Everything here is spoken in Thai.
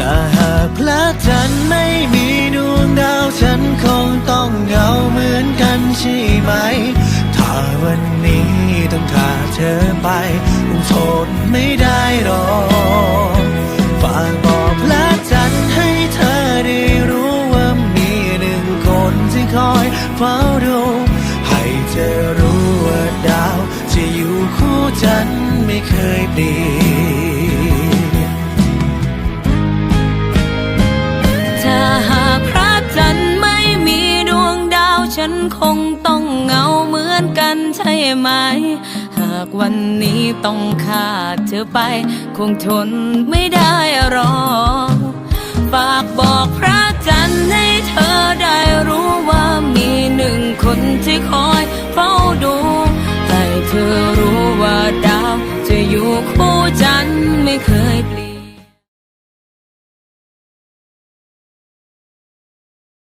ถ้าหากพระจันทร์ไม่มีดวงดาวฉันคงต้องเหงาเหมือนกันใช่ไหม ถ้าวันนี้ต้องขาดเธอไปคงทนไม่ได้หรอกฝากบอกพระจันทร์ให้เธอได้รู้ว่ามีหนึ่งคนที่คอยเฝ้าดูให้เธอรู้ว่าดาวจะอยู่คู่ฉันไม่เคยเปลี่ยน ฉันคงต้องเหงาเหมือนกันใช่ไหม หากวันนี้ต้องขาดเธอไป คงทนไม่ได้หรอฝากบอกพระจันทร์ให้เธอได้รู้ว่ามีหนึ่งคนที่คอยเฝ้าดูให้เธอรู้ว่าดาวจะอยู่คู่จันทร์ไม่เคย